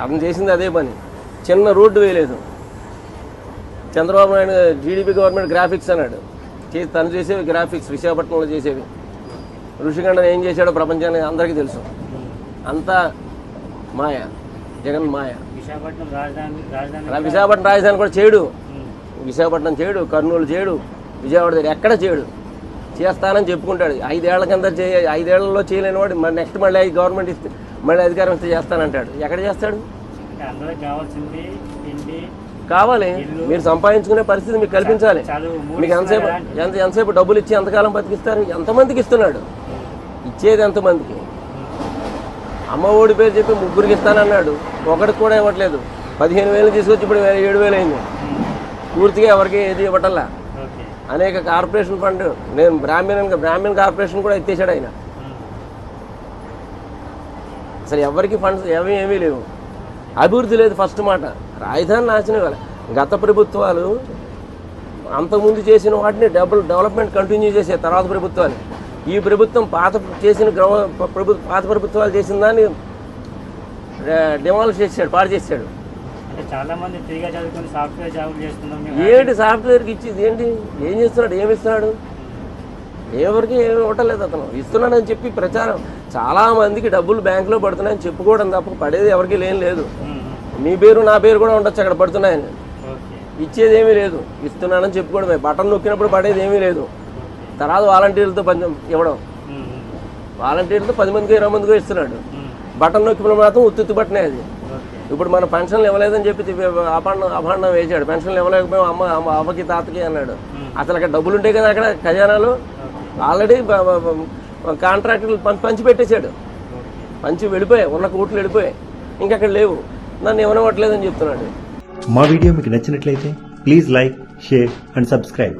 అతను చేసింది అదే పని. చిన్న రోడ్డు వేయలేదు. Chandrababu Naidu GDP government graphics అన్నాడు. చేసి తను చేసేవి గ్రాఫిక్స్ విశాఖపట్నంలో చేసేవి. ఋషిఖండన్ ఏం చేశాడో ప్రపంచానికి అందరికీ తెలుసు. అంతా మాయ. జగన్ మాయ. విశాఖపట్నం రాజధాని విశాఖపట్నం రాజధాని కూడా చేయడు విశాఖపట్నం చేయడు కర్నూలు చేయడు విజయవాడ దగ్గర ఎక్కడ చేయడు చేస్తానని చెప్పుకుంటాడు. ఐదేళ్ళ కింద చేయ ఐదేళ్ళలో చేయలేని వాడు మరి నెక్స్ట్ మళ్ళీ గవర్నమెంట్ ఇస్తే మళ్ళీ అధికారం ఇస్తే చేస్తానంటాడు. ఎక్కడ చేస్తాడు? కావాలి. మీరు సంపాదించుకునే పరిస్థితి మీకు కల్పించాలి. మీకు ఎంతసేపు ఎంత ఎంతసేపు డబ్బులు ఇచ్చి ఎంతకాలం బతికిస్తారు? ఎంతమందికి ఇస్తున్నాడు? ఇచ్చేది ఎంతమందికి? అమ్మ ఒడి పేరు చెప్పి ముగ్గురికి ఇస్తానన్నాడు. ఒకటికి కూడా ఇవ్వట్లేదు. పదిహేను వేలు తీసుకొచ్చి ఇప్పుడు ఏడు వేలు అయింది. పూర్తిగా ఎవరికి ఏది ఇవ్వటల్లా అనేక కార్పొరేషన్ ఫండ్ నేను బ్రాహ్మణ్ బ్రాహ్మణ్ కార్పొరేషన్ కూడా ఎత్తేసాడు ఆయన. అసలు ఎవరికి ఫండ్స్ ఏమీ ఏమీ లేవు. అభివృద్ధి లేదు ఫస్ట్ మాట. రాజధాని నాశనం ఇవ్వాలి గత ప్రభుత్వాలు అంతకుముందు చేసిన వాటిని డబుల్ డెవలప్మెంట్ కంటిన్యూ చేసే తర్వాత ప్రభుత్వాలు. ఈ ప్రభుత్వం పాత చేసిన గ్రవ ప్రభు పాత ప్రభుత్వాలు చేసిన దాన్ని డిమాలిష్ చేసాడు పాడు చేశాడు. ఏంటి సాఫ్ట్వేర్కి ఇచ్చేది? ఏంటి? ఏం చేస్తున్నాడు? ఏమి ఇస్తున్నాడు? ఎవరికి ఏమి ఇవ్వటలేదు అతను. ఇస్తున్నానని చెప్పి ప్రచారం. చాలా మందికి డబ్బులు బ్యాంకులో పడుతున్నాయని చెప్పుకోవడం తప్ప పడేది ఎవరికి లేని లేదు. మీ పేరు నా పేరు కూడా ఉండొచ్చు అక్కడ పడుతున్నాయని. ఇచ్చేది ఏమీ లేదు. ఇస్తున్నానని చెప్పుకోవడమే. బటన్ నొక్కినప్పుడు పడేది ఏమీ లేదు తర్వాత వాలంటీర్లతో పని ఇవ్వడం. వాలంటీర్లతో పది మందికి ఇరవై మందికి ఇస్తున్నాడు. బటన్ నొక్కినప్పుడు మాత్రం ఉత్తుత్తి బట్టనే అది. ఇప్పుడు మన పెన్షన్లు ఇవ్వలేదని చెప్పి అపాండం అభాండం వేసాడు పెన్షన్లు ఇవ్వలేకపోయాం అమ్మ అమ్మ అవ్వకి తాతకి అన్నాడు. అసలు అక్కడ డబ్బులు ఉంటాయి కదా అక్కడ ఖజానాలు? ఆల్రెడీ కాంట్రాక్టులు పంచి పంచి పెట్టేశాడు. పంచి వెళ్ళిపోయాయి. ఉన్న కోట్లు వెళ్ళిపోయాయి. ఇంకా అక్కడ లేవు. నన్ను ఇవ్వనివ్వట్లేదని చెప్తున్నాడు. మా వీడియో మీకు నచ్చినట్లయితే please like share and subscribe.